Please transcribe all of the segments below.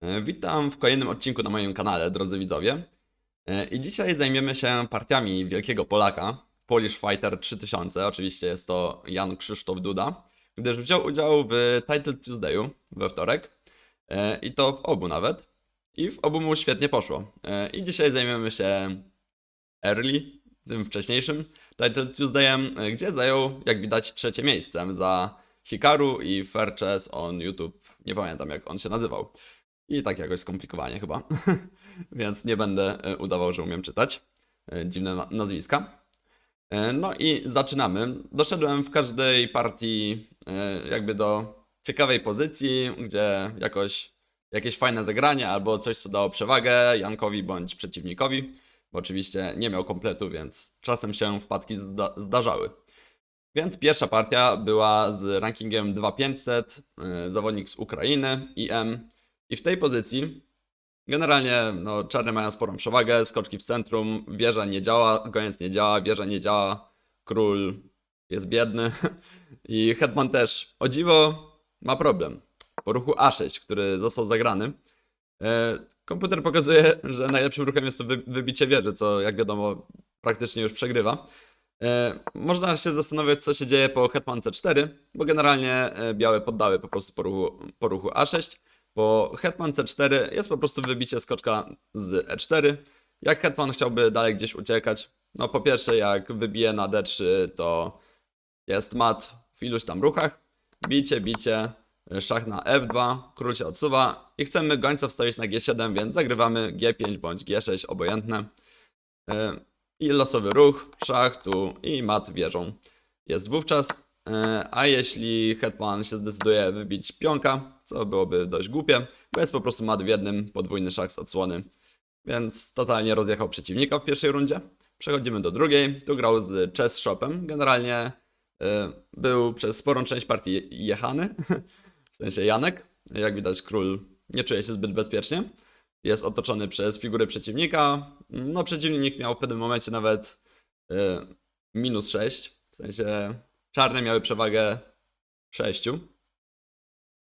E, Witam w kolejnym odcinku na moim kanale, drodzy widzowie. E, I dzisiaj zajmiemy się partiami wielkiego Polaka, Polish Fighter 3000. Oczywiście jest to Jan Krzysztof Duda, gdyż wziął udział w Title Tuesdayu we wtorek. E, I to w obu nawet. I w obu mu świetnie poszło. I dzisiaj zajmiemy się Early, tym wcześniejszym Title Tuesdayem, gdzie zajął, jak widać, trzecie miejsce za Hikaru i Fair Chess on YouTube. Nie pamiętam, jak on się nazywał. I tak jakoś skomplikowanie chyba. Więc nie będę e, udawał, że umiem czytać. E, Dziwne na- nazwiska. E, No i zaczynamy. Doszedłem w każdej partii jakby do ciekawej pozycji, gdzie jakoś jakieś fajne zagranie albo coś, co dało przewagę Jankowi bądź przeciwnikowi. Bo oczywiście nie miał kompletu, więc czasem się wpadki zda zdarzały. Więc pierwsza partia była z rankingiem 2500, e, zawodnik z Ukrainy, IM. I w tej pozycji generalnie no, czarne mają sporą przewagę, skoczki w centrum, wieża nie działa, goniec nie działa, wieża nie działa, król jest biedny i hetman też. O dziwo ma problem. Po ruchu A6, który został zagrany, e, komputer pokazuje, że najlepszym ruchem jest to wy wybicie wieży, co jak wiadomo praktycznie już przegrywa. E, Można się zastanowić, co się dzieje po hetman C4, bo generalnie e, białe poddały po prostu po ruchu, po ruchu A6. Po hetman C4 jest po prostu wybicie skoczka z E4. Jak hetman chciałby dalej gdzieś uciekać, no po pierwsze jak wybije na D3 to jest mat w iluś tam ruchach. Bicie, bicie, szach na F2, król się odsuwa i chcemy gońca wstawić na G7, więc zagrywamy G5 bądź G6, obojętne. E, I losowy ruch, szach tu i mat wieżą jest wówczas. E, A jeśli hetman się zdecyduje wybić pionka, co byłoby dość głupie, bo jest po prostu mat w jednym, podwójny szach z odsłony, więc totalnie rozjechał przeciwnika w pierwszej rundzie. Przechodzimy do drugiej, tu grał z Chess Shopem, generalnie e, był przez sporą część partii jechany, w sensie Janek, jak widać król nie czuje się zbyt bezpiecznie, jest otoczony przez figury przeciwnika, no przeciwnik miał w pewnym momencie nawet e, minus 6, w sensie czarne miały przewagę 6,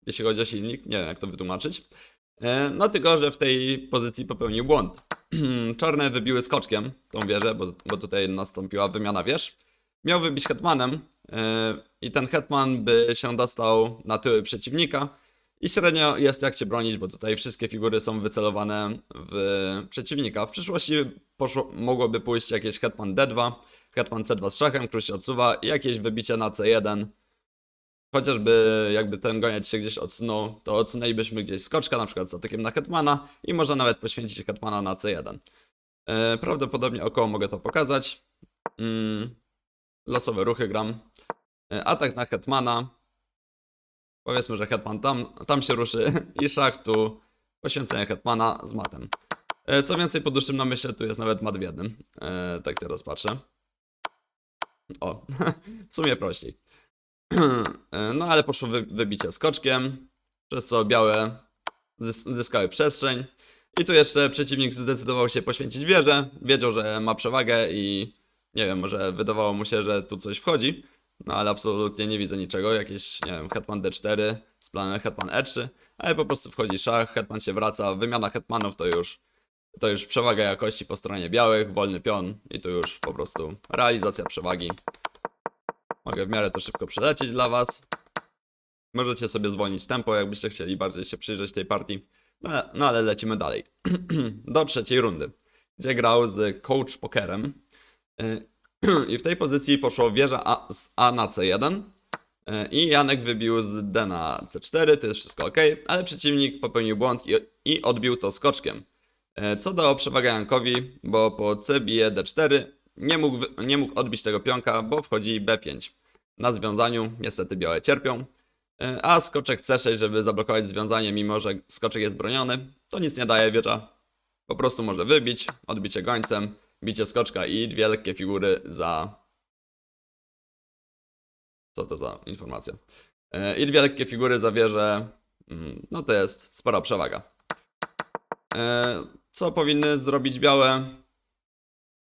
jeśli chodzi o silnik, nie wiem jak to wytłumaczyć. E, No tylko, że w tej pozycji popełnił błąd. Czarne wybiły skoczkiem tą wieżę, bo, bo tutaj nastąpiła wymiana wież. Miał wybić hetmanem e, i ten hetman by się dostał na tyły przeciwnika i średnio jest jak się bronić, bo tutaj wszystkie figury są wycelowane w przeciwnika. W przyszłości poszło, mogłoby pójść jakieś hetman D2, hetman C2 z szachem, król się odsuwa i jakieś wybicie na C1. Chociażby jakby ten goniec się gdzieś odsunął, to odsunęlibyśmy gdzieś skoczka, na przykład z atakiem na hetmana i można nawet poświęcić hetmana na C1. E, Prawdopodobnie około mogę to pokazać. Mm, losowe ruchy gram. E, Atak na hetmana. Powiedzmy, że hetman tam, tam się ruszy i szach tu poświęcenie hetmana z matem. E, Co więcej, po dłuższym namyśle tu jest nawet mat w jednym. Tak teraz patrzę. O, w sumie prościej. E, No ale poszło wy, wybicie skoczkiem, przez co białe zys- zyskały przestrzeń. I tu jeszcze przeciwnik zdecydował się poświęcić wieżę. Wiedział, że ma przewagę i nie wiem, może wydawało mu się, że tu coś wchodzi. No ale absolutnie nie widzę niczego. Jakieś, nie wiem, hetman d4 z planem hetman e3, ale po prostu wchodzi szach, hetman się wraca, wymiana hetmanów to już to już przewaga jakości po stronie białych, wolny pion i tu już po prostu realizacja przewagi. Mogę w miarę to szybko przelecieć dla Was. Możecie sobie zwolnić tempo, jakbyście chcieli bardziej się przyjrzeć tej partii. No, no ale lecimy dalej. Do trzeciej rundy, gdzie grał z Coach Pokerem. Y, I w tej pozycji poszło wieża A, z A na C1. y, I Janek wybił z D na C4, to jest wszystko ok, ale przeciwnik popełnił błąd i, i odbił to skoczkiem. E, Co dało przewagę Jankowi, bo po C bije D4 nie mógł, nie mógł odbić tego pionka, bo wchodzi B5. Na związaniu niestety białe cierpią, E, a skoczek C6, żeby zablokować związanie, mimo że skoczek jest broniony, to nic nie daje wieża. Po prostu może wybić, odbicie gońcem, bicie skoczka i dwie lekkie figury za... Co to za informacja? E, I dwie lekkie figury za wieżę, mm, no to jest spora przewaga. E, Co powinny zrobić białe?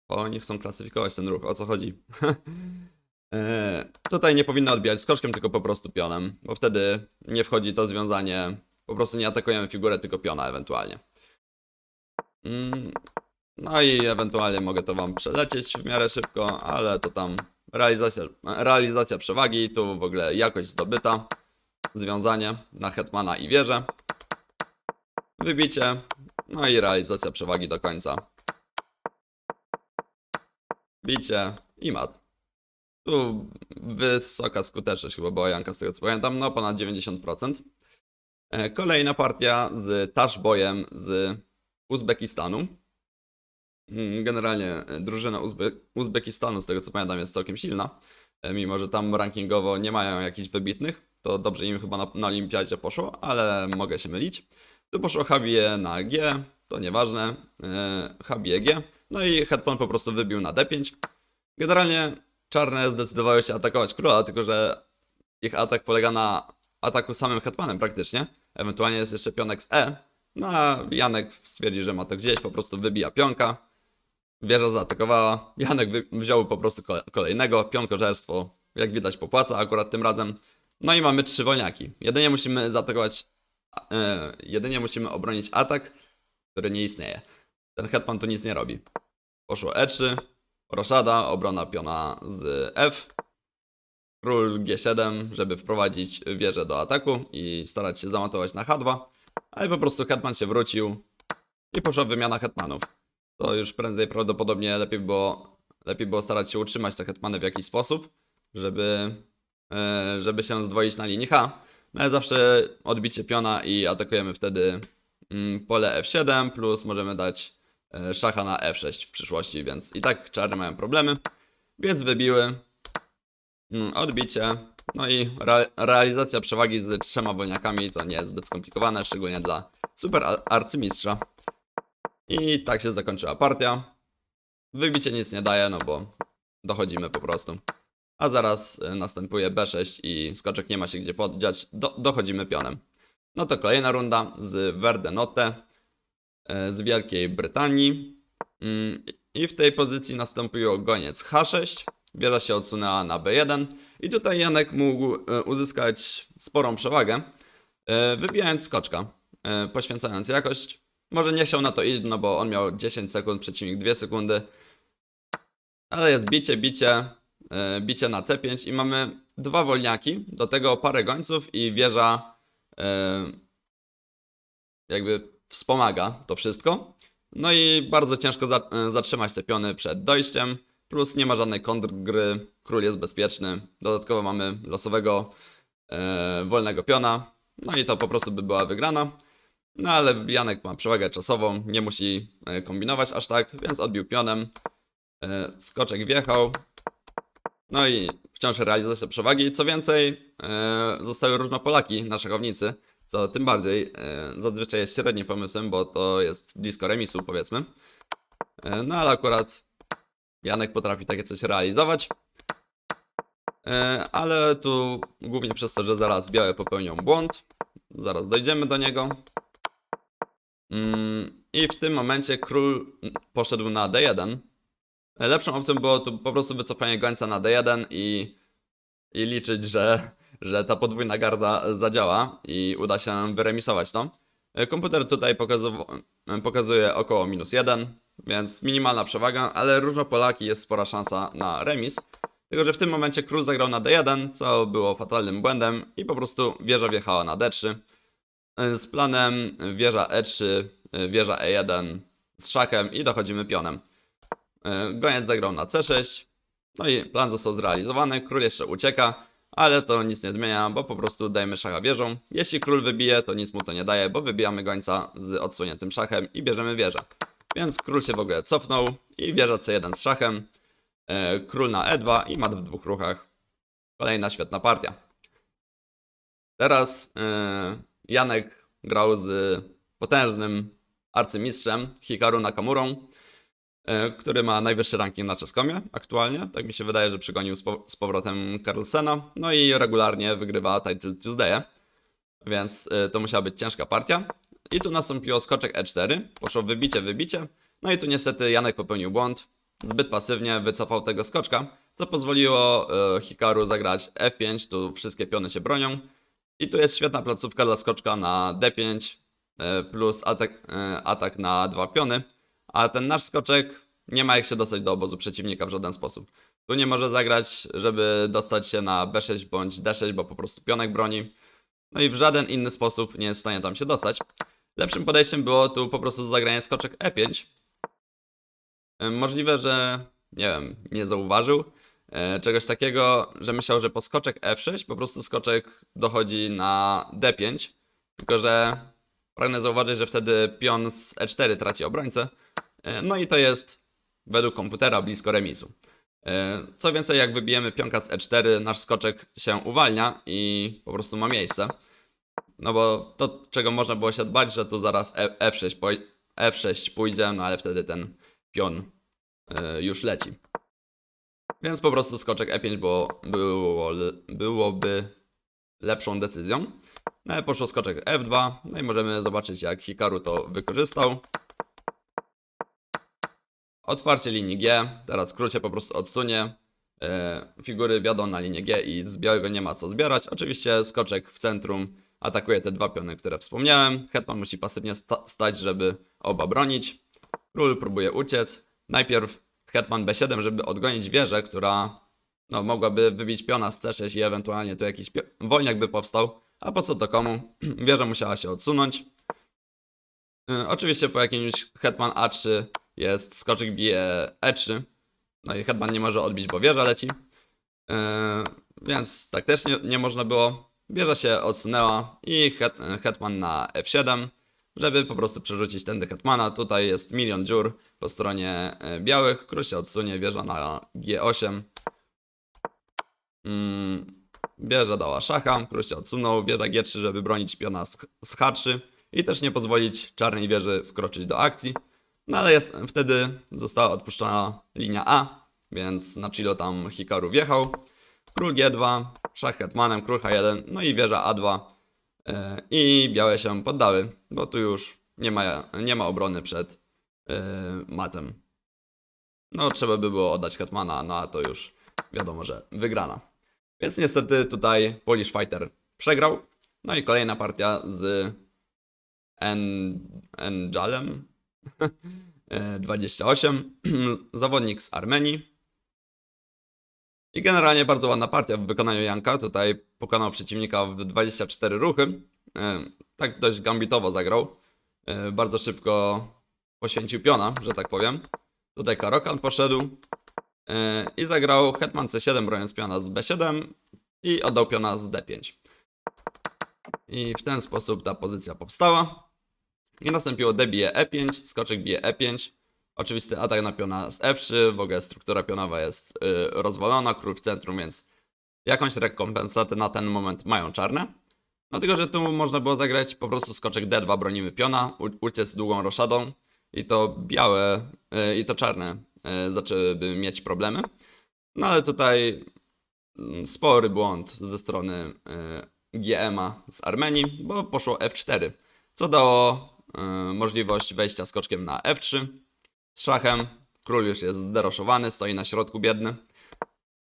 O, nie chcą klasyfikować ten ruch, o co chodzi? E, Tutaj nie powinny odbijać skoczkiem, tylko po prostu pionem, bo wtedy nie wchodzi to związanie Po prostu nie atakujemy figurę, tylko piona ewentualnie. Mm, No i ewentualnie mogę to wam przelecieć w miarę szybko, ale to tam realizacja, realizacja przewagi, tu w ogóle jakość zdobyta, związanie na hetmana i wieżę, wybicie, no i realizacja przewagi do końca. Bicie i mat. Tu wysoka skuteczność chyba była Janka z tego co pamiętam, no ponad 90%. E, Kolejna partia z Tashboyem z Uzbekistanu. Mm, Generalnie e, drużyna Uzbe Uzbekistanu, z tego co pamiętam, jest całkiem silna. E, Mimo, że tam rankingowo nie mają jakichś wybitnych, to dobrze im chyba na, na olimpiadzie poszło, ale mogę się mylić. Tu poszło Habie na G, to nieważne. Habie G. No i Headphone po prostu wybił na D5. Generalnie czarne zdecydowały się atakować króla, tylko że ich atak polega na ataku samym hetmanem praktycznie. Ewentualnie jest jeszcze pionek z E. No a Janek stwierdzi, że ma to gdzieś, po prostu wybija pionka. Wieża zaatakowała. Janek wziął po prostu kole- kolejnego. Pionkożerstwo, jak widać, popłaca akurat tym razem. No i mamy trzy wolniaki. Jedynie musimy zaatakować. E, jedynie musimy obronić atak, który nie istnieje. Ten hetman tu nic nie robi. Poszło E3, roszada, obrona piona z F, król G7, żeby wprowadzić wieżę do ataku i starać się zamatować na H2, ale po prostu hetman się wrócił i poszła wymiana hetmanów. To już prędzej prawdopodobnie lepiej było, lepiej było starać się utrzymać te hetmany w jakiś sposób, żeby, e, żeby się zdwoić na linii H. No ale zawsze odbicie piona i atakujemy wtedy mm, pole F7, plus możemy dać szacha na F6 w przyszłości, więc i tak czarne mają problemy. Więc wybiły. Mm, Odbicie. No i re realizacja przewagi z trzema wolniakami to nie jest zbyt skomplikowane, szczególnie dla super ar- arcymistrza. I tak się zakończyła partia. Wybicie nic nie daje, no bo dochodzimy po prostu. A zaraz y, następuje B6 i skoczek nie ma się gdzie poddziać. Do, dochodzimy pionem. No to kolejna runda z Verdenote e, z Wielkiej Brytanii. Mm, I w tej pozycji nastąpił goniec H6. Wieża się odsunęła na B1. I tutaj Janek mógł e, uzyskać sporą przewagę, e, wybijając skoczka, e, poświęcając jakość. Może nie chciał na to iść, no bo on miał 10 sekund, przeciwnik 2 sekundy. Ale jest bicie, bicie, e, bicie na C5 i mamy dwa wolniaki, do tego parę gońców i wieża e, jakby wspomaga to wszystko. No i bardzo ciężko e, zatrzymać te piony przed dojściem, plus nie ma żadnej kontrgry, król jest bezpieczny. Dodatkowo mamy losowego e, wolnego piona, no i to po prostu by była wygrana. No ale Janek ma przewagę czasową, nie musi e, kombinować aż tak, więc odbił pionem. E, Skoczek wjechał. No i wciąż realizacja przewagi. Co więcej, e, zostały różnopolaki na szachownicy, co tym bardziej e, zazwyczaj jest średnim pomysłem, bo to jest blisko remisu powiedzmy. E, No ale akurat Janek potrafi takie coś realizować. E, Ale tu głównie przez to, że zaraz białe popełnią błąd. Zaraz dojdziemy do niego. Mm, I w tym momencie król poszedł na D1. Lepszą opcją było tu po prostu wycofanie gońca na D1 i, i liczyć, że, że ta podwójna garda zadziała i uda się wyremisować to. Komputer tutaj pokazu- pokazuje około minus 1, więc minimalna przewaga, ale różnopolaki jest spora szansa na remis. Tylko, że w tym momencie król zagrał na D1, co było fatalnym błędem i po prostu wieża wjechała na D3 z planem wieża E3, wieża E1 z szachem i dochodzimy pionem. Goniec zagrał na C6, no i plan został zrealizowany, król jeszcze ucieka, ale to nic nie zmienia, bo po prostu dajemy szacha wieżą. Jeśli król wybije, to nic mu to nie daje, bo wybijamy gońca z odsłoniętym szachem i bierzemy wieżę. Więc król się w ogóle cofnął i wieża C1 z szachem, e, król na E2 i mat w dwóch ruchach. Kolejna świetna partia. Teraz e, Janek grał z potężnym arcymistrzem Hikaru Nakamurą, który ma najwyższy ranking na Czeskomie aktualnie. Tak mi się wydaje, że przygonił z, po, z powrotem Carlsena. No i regularnie wygrywa Title Tuesday. Więc e, to musiała być ciężka partia. I tu nastąpiło skoczek E4. Poszło wybicie, wybicie. No i tu niestety Janek popełnił błąd. Zbyt pasywnie wycofał tego skoczka, co pozwoliło e, Hikaru zagrać F5. Tu wszystkie piony się bronią. I tu jest świetna placówka dla skoczka na D5 e, plus atak, e, atak na dwa piony. A ten nasz skoczek nie ma jak się dostać do obozu przeciwnika w żaden sposób. Tu nie może zagrać, żeby dostać się na B6 bądź D6, bo po prostu pionek broni. No i w żaden inny sposób nie jest w stanie tam się dostać. Lepszym podejściem było tu po prostu zagranie skoczek E5. E, Możliwe, że nie wiem, nie zauważył e, czegoś takiego, że myślał, że po skoczek F6 po prostu skoczek dochodzi na D5. Tylko, że pragnę zauważyć, że wtedy pion z E4 traci obrońcę. E, No i to jest według komputera blisko remisu. E, Co więcej, jak wybijemy pionka z E4, nasz skoczek się uwalnia i po prostu ma miejsce. No bo to, czego można było się dbać, że tu zaraz E- F6, poj- F6 pójdzie, no ale wtedy ten pion e, już leci. Więc po prostu skoczek E5 było, było, byłoby lepszą decyzją. No ale poszło skoczek F2, no i możemy zobaczyć jak Hikaru to wykorzystał. Otwarcie linii G, teraz się po prostu odsunie. E, figury wjadą na linię G i z białego nie ma co zbierać. Oczywiście skoczek w centrum atakuje te dwa piony, które wspomniałem. Hetman musi pasywnie sta stać, żeby oba bronić. Król próbuje uciec. Najpierw hetman B7, żeby odgonić wieżę, która no, mogłaby wybić piona z C6 i ewentualnie tu jakiś wolniak by powstał. A po co to komu? Wieża musiała się odsunąć. Y, Oczywiście po jakimś hetman A3 jest skoczek bije E3. No i hetman nie może odbić, bo wieża leci. Yy, więc tak też nie, nie można było. Wieża się odsunęła i het, hetman na F7, żeby po prostu przerzucić tędy hetmana. Tutaj jest milion dziur po stronie e, białych. Król się odsunie, wieża na G8. Mm, wieża dała szacha, król się odsunął, wieża G3, żeby bronić piona z, z H3 i też nie pozwolić czarnej wieży wkroczyć do akcji. No ale jest, wtedy została odpuszczona linia A, więc na Chilo tam Hikaru wjechał. Król G2, szach hetmanem, król H1, no i wieża A2. e, I białe się poddały, bo tu już nie ma, nie ma obrony przed e, matem. No trzeba by było oddać hetmana, no a to już wiadomo, że wygrana. Więc niestety tutaj Polish Fighter przegrał. No i kolejna partia z En- Enjalem. E, 28. Zawodnik z Armenii. I generalnie bardzo ładna partia w wykonaniu Janka. Tutaj pokonał przeciwnika w 24 ruchy. E, Tak dość gambitowo zagrał. E, Bardzo szybko poświęcił piona, że tak powiem. Tutaj Karokan poszedł. e, I zagrał Hetman C7 broniąc piona z B7 i oddał piona z D5. I w ten sposób ta pozycja powstała. I nastąpiło D bije E5, skoczek bije E5. Oczywisty atak na piona z F3, w ogóle struktura pionowa jest y, rozwalona, król w centrum, więc jakąś rekompensatę na ten moment mają czarne. No tylko, że tu można było zagrać po prostu skoczek D2, bronimy piona, uciec długą roszadą i to białe y, i to czarne y, zaczęłyby mieć problemy. No ale tutaj mm, spory błąd ze strony y, GMA z Armenii, bo poszło F4, co dało y, możliwość wejścia skoczkiem na F3 z szachem. Król już jest zderoszowany, stoi na środku biedny.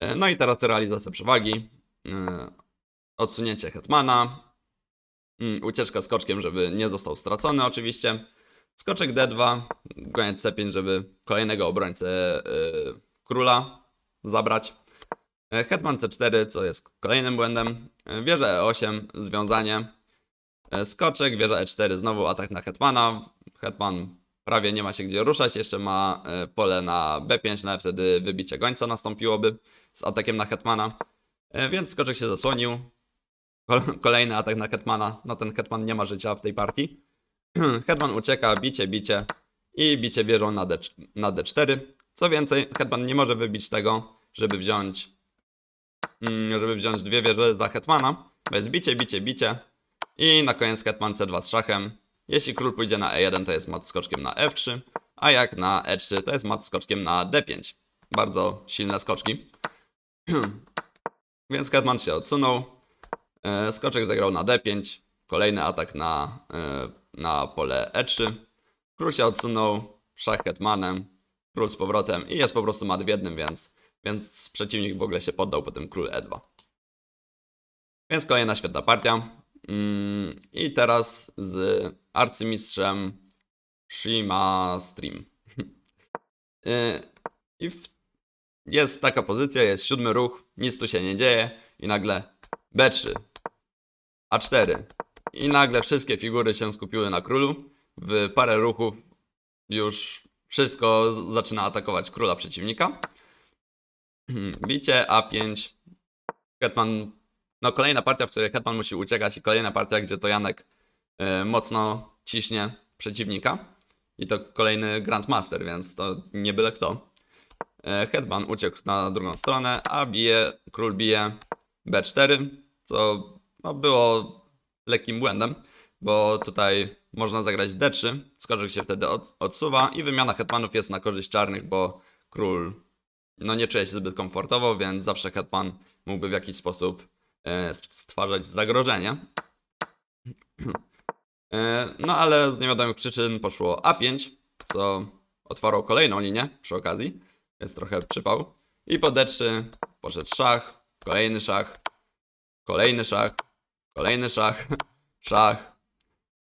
E, No i teraz realizacja przewagi. E, Odsunięcie hetmana. Ucieczka skoczkiem, żeby nie został stracony oczywiście. Skoczek D2, goniec C5, żeby kolejnego obrońcę króla zabrać. Hetman C4, co jest kolejnym błędem. Wieża E8, związanie. E, Skoczek, wieża E4, znowu atak na hetmana. Hetman prawie nie ma się gdzie ruszać, jeszcze ma e, pole na B5, no wtedy wybicie gońca nastąpiłoby z atakiem na hetmana. E, Więc skoczek się zasłonił. Kol- Kolejny atak na hetmana. No ten hetman nie ma życia w tej partii. hetman ucieka, bicie, bicie i bicie wieżą na, D, na D4. Co więcej, hetman nie może wybić tego, żeby wziąć mm, żeby wziąć dwie wieże za hetmana. Bo jest bicie, bicie, bicie i na koniec hetman C2 z szachem. Jeśli król pójdzie na E1, to jest mat skoczkiem na F3, a jak na E3, to jest mat skoczkiem na D5. Bardzo silne skoczki. Więc hetman się odsunął. E, Skoczek zagrał na D5. Kolejny atak na, e, na pole E3. Król się odsunął. Szach hetmanem. Król z powrotem i jest po prostu mat w jednym, więc, więc przeciwnik w ogóle się poddał potem król E2. Więc kolejna świetna partia. Mm, I teraz z arcymistrzem Shima Stream. Y, I jest taka pozycja, jest siódmy ruch, nic tu się nie dzieje i nagle B3, A4 i nagle wszystkie figury się skupiły na królu. W parę ruchów już wszystko zaczyna atakować króla przeciwnika. Bicie A5. Hetman. No, kolejna partia, w której Hetman musi uciekać, i kolejna partia, gdzie to Janek e, mocno ciśnie przeciwnika. I to kolejny Grandmaster, więc to nie byle kto. E, Hetman uciekł na drugą stronę, a bije, król bije B4, co no, było lekkim błędem, bo tutaj można zagrać D3, skoczek się wtedy od, odsuwa i wymiana hetmanów jest na korzyść czarnych, bo król no, nie czuje się zbyt komfortowo, więc zawsze hetman mógłby w jakiś sposób stwarzać zagrożenie. E, no ale z niewiadomych przyczyn poszło A5, co otwarło kolejną linię przy okazji. Jest trochę przypał. I po D3 poszedł szach, kolejny szach, kolejny szach, kolejny szach, szach.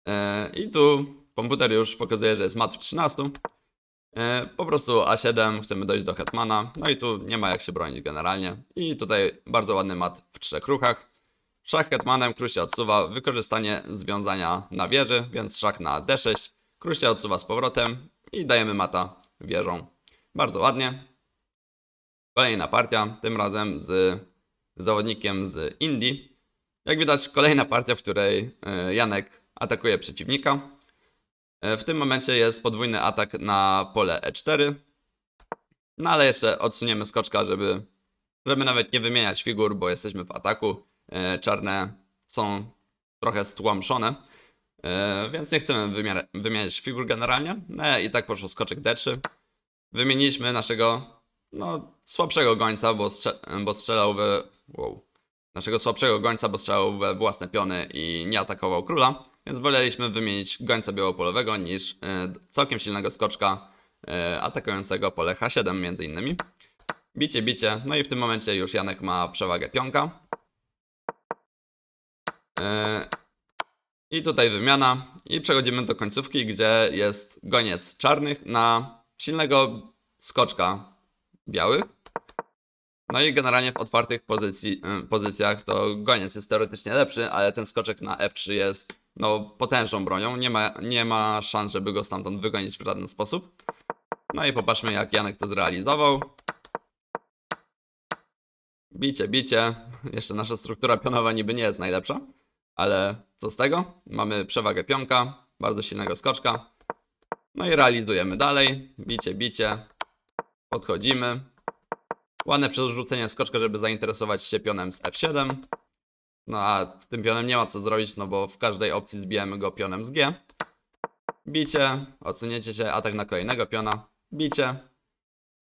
E, I tu komputer już pokazuje, że jest mat w 13. E, Po prostu A7, chcemy dojść do hetmana. No i tu nie ma jak się bronić generalnie. I tutaj bardzo ładny mat w trzech ruchach. Szach hetmanem, król się odsuwa, wykorzystanie związania na wieży, więc szach na D6, król się odsuwa z powrotem i dajemy mata wieżą. Bardzo ładnie. Kolejna partia, tym razem z zawodnikiem z Indii. Jak widać, kolejna partia, w której e, Janek atakuje przeciwnika. E, W tym momencie jest podwójny atak na pole E4. No ale jeszcze odsuniemy skoczka, żeby, żeby nawet nie wymieniać figur, bo jesteśmy w ataku. E, Czarne są trochę stłamszone, e, więc nie chcemy wymieniać figur generalnie. No i tak poszło skoczek D3. Wymieniliśmy naszego no, słabszego gońca, bo, strze- bo strzelał we... Wow. Naszego słabszego gońca, bo strzelał we własne piony i nie atakował króla, więc woleliśmy wymienić gońca białopolowego niż y, całkiem silnego skoczka y, atakującego pole H7 między innymi. Bicie, bicie, no i w tym momencie już Janek ma przewagę pionka. Y, I tutaj wymiana i przechodzimy do końcówki, gdzie jest goniec czarnych na silnego skoczka białych. No i generalnie w otwartych pozycji, y, pozycjach to goniec jest teoretycznie lepszy, ale ten skoczek na F3 jest no, potężną bronią. Nie ma, nie ma szans, żeby go stamtąd wygonić w żaden sposób. No i popatrzmy, jak Janek to zrealizował. Bicie, bicie. Jeszcze nasza struktura pionowa niby nie jest najlepsza, ale co z tego? Mamy przewagę pionka, bardzo silnego skoczka. No i realizujemy dalej. Bicie, bicie. Podchodzimy. Ładne przerzucenie skoczka, żeby zainteresować się pionem z F7. No a tym pionem nie ma co zrobić, no bo w każdej opcji zbijemy go pionem z G. Bicie, odsunięcie się, atak na kolejnego piona. Bicie.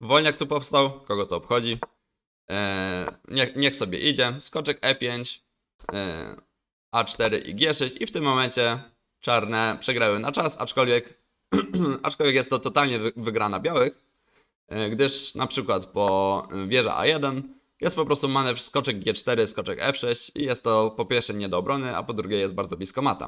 Wolniak tu powstał, kogo to obchodzi. Eee, niech, niech sobie idzie. Skoczek E5, eee, A4 i G6 i w tym momencie czarne przegrały na czas, aczkolwiek, aczkolwiek jest to totalnie wy, wygrana białych. E, gdyż na przykład po y, wieża A1 jest po prostu manewr skoczek G4, skoczek F6 i jest to po pierwsze nie do obrony, a po drugie jest bardzo blisko mata.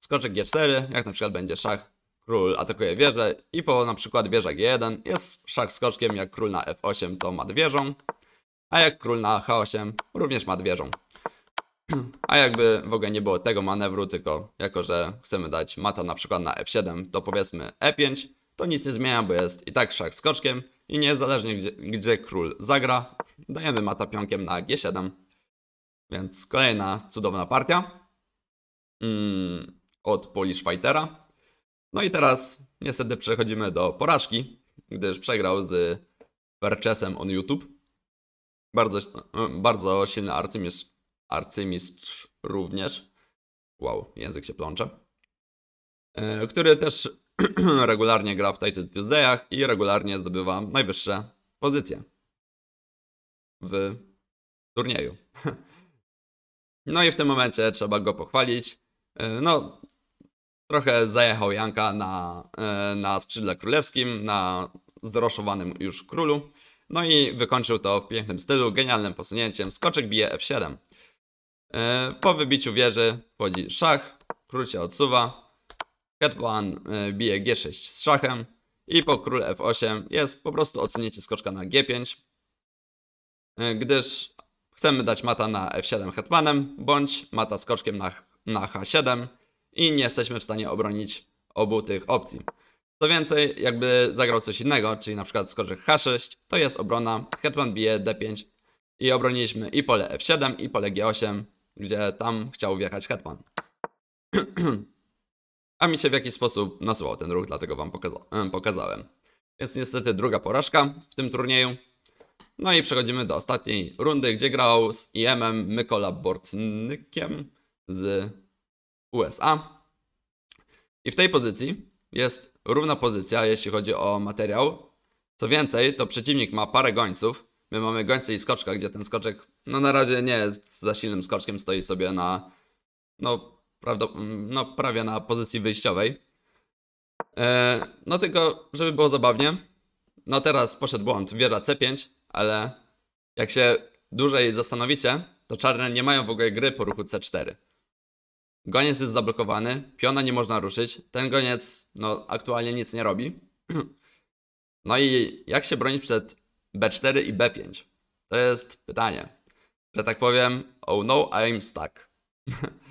Skoczek G4, jak na przykład będzie szach, król atakuje wieżę i po na przykład wieża G1 jest szach skoczkiem, jak król na F8 to mat wieżą, a jak król na H8 również mat wieżą. A jakby w ogóle nie było tego manewru, tylko jako, że chcemy dać mata na przykład na F7, to powiedzmy E5, to nic nie zmienia, bo jest i tak szach skoczkiem i niezależnie gdzie, gdzie król zagra, dajemy mata pionkiem na G7. Więc kolejna cudowna partia mm, od Polish Fightera. No i teraz niestety przechodzimy do porażki, gdyż przegrał z Perchesem on YouTube. Bardzo, bardzo silny arcymistrz, arcymistrz również. Wow, język się plącze. E, Który też regularnie gra w Title Tuesdayach i regularnie zdobywa najwyższe pozycje w turnieju. No i w tym momencie trzeba go pochwalić. E, No, trochę zajechał Janka na, e, na skrzydle królewskim, na zdroszowanym już królu. No i wykończył to w pięknym stylu, genialnym posunięciem. Skoczek bije F7. E, Po wybiciu wieży wchodzi szach, król się odsuwa, hetman e, bije g6 z szachem i po król f8 jest po prostu odsunięcie skoczka na g5, e, gdyż chcemy dać mata na f7 hetmanem, bądź mata skoczkiem na, na h7 i nie jesteśmy w stanie obronić obu tych opcji. Co więcej, jakby zagrał coś innego, czyli na przykład skoczek h6, to jest obrona, hetman bije d5 i obroniliśmy i pole f7 i pole g8, gdzie tam chciał wjechać hetman. A mi się w jakiś sposób nasuwał ten ruch, dlatego wam pokaza em, pokazałem. Więc niestety druga porażka w tym turnieju. No i przechodzimy do ostatniej rundy, gdzie grał z IM-em Mykola Bortnykiem z USA. I w tej pozycji jest równa pozycja, jeśli chodzi o materiał. Co więcej, to przeciwnik ma parę gońców. My mamy gońce i skoczka, gdzie ten skoczek, no na razie nie jest za silnym skoczkiem, stoi sobie na, no, prawdo, no prawie na pozycji wyjściowej. E, no tylko, żeby było zabawnie, no teraz poszedł błąd, wieża C5, ale jak się dłużej zastanowicie, to czarne nie mają w ogóle gry po ruchu C4. Goniec jest zablokowany, piona nie można ruszyć, ten goniec no aktualnie nic nie robi. No i jak się bronić przed B4 i B5? To jest pytanie. Że tak powiem, oh no, I'm stuck.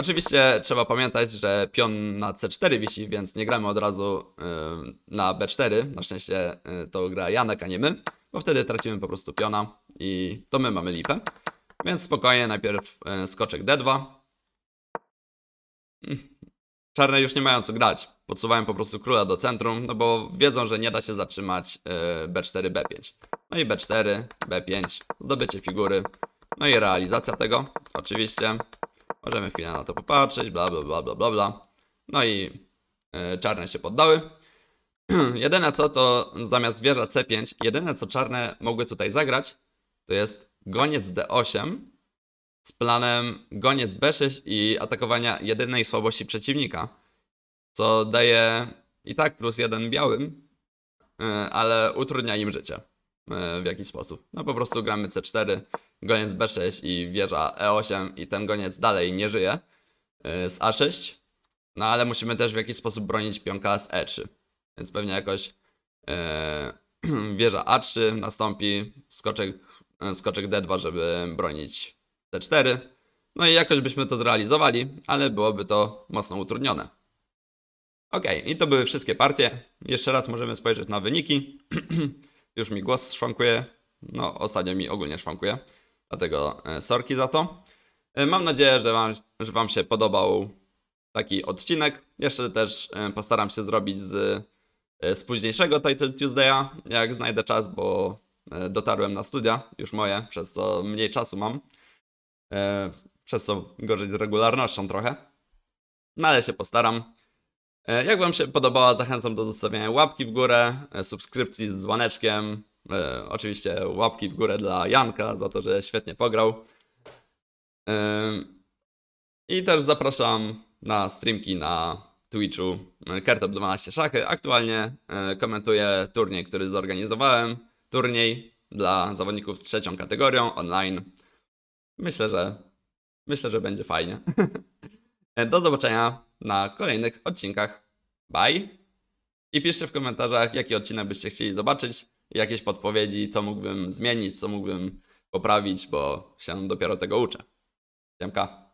Oczywiście trzeba pamiętać, że pion na C4 wisi, więc nie gramy od razu yy, na B4. Na szczęście yy, to gra Janek, a nie my, bo wtedy tracimy po prostu piona i to my mamy lipę. Więc spokojnie, najpierw yy, skoczek D2. Czarne już nie mają co grać. Podsuwają po prostu króla do centrum, no bo wiedzą, że nie da się zatrzymać yy, B4, B5. No i B4, B5, zdobycie figury, no i realizacja tego, oczywiście. Możemy chwilę na to popatrzeć, bla bla bla bla bla bla. No i yy, czarne się poddały. jedyne co to zamiast wieża C5, jedyne co czarne mogły tutaj zagrać, to jest goniec D8 z planem goniec B6 i atakowania jedynej słabości przeciwnika, co daje i tak plus jeden białym, yy, ale utrudnia im życie w jakiś sposób. No po prostu gramy C4, goniec B6 i wieża E8 i ten goniec dalej nie żyje yy, z A6, no ale musimy też w jakiś sposób bronić pionka z E3, więc pewnie jakoś yy, wieża A3 nastąpi, skoczek, skoczek D2, żeby bronić C4. No i jakoś byśmy to zrealizowali, ale byłoby to mocno utrudnione. Ok, i to były wszystkie partie. Jeszcze raz możemy spojrzeć na wyniki. Już mi głos szwankuje. No, ostatnio mi ogólnie szwankuje. Dlatego e, sorki za to. E, Mam nadzieję, że wam, że wam się podobał taki odcinek. Jeszcze też e, postaram się zrobić z, z późniejszego Title Tuesday'a, jak znajdę czas, bo dotarłem na studia, już moje, przez co mniej czasu mam. Przez co gorzej z regularnością trochę. No ale się postaram. E, Jak Wam się podobała, zachęcam do zostawienia łapki w górę, e, subskrypcji z dzwoneczkiem. E, Oczywiście łapki w górę dla Janka za to, że świetnie pograł. I też zapraszam na streamki na Twitchu Kertop 12 Szachy. Aktualnie komentuję turniej, który zorganizowałem. Turniej dla zawodników z trzecią kategorią online. Myślę, że myślę, że będzie fajnie. Do zobaczenia na kolejnych odcinkach. Bye! I piszcie w komentarzach, jaki odcinek byście chcieli zobaczyć, jakieś podpowiedzi, co mógłbym zmienić, co mógłbym poprawić, bo się dopiero tego uczę. Siemka.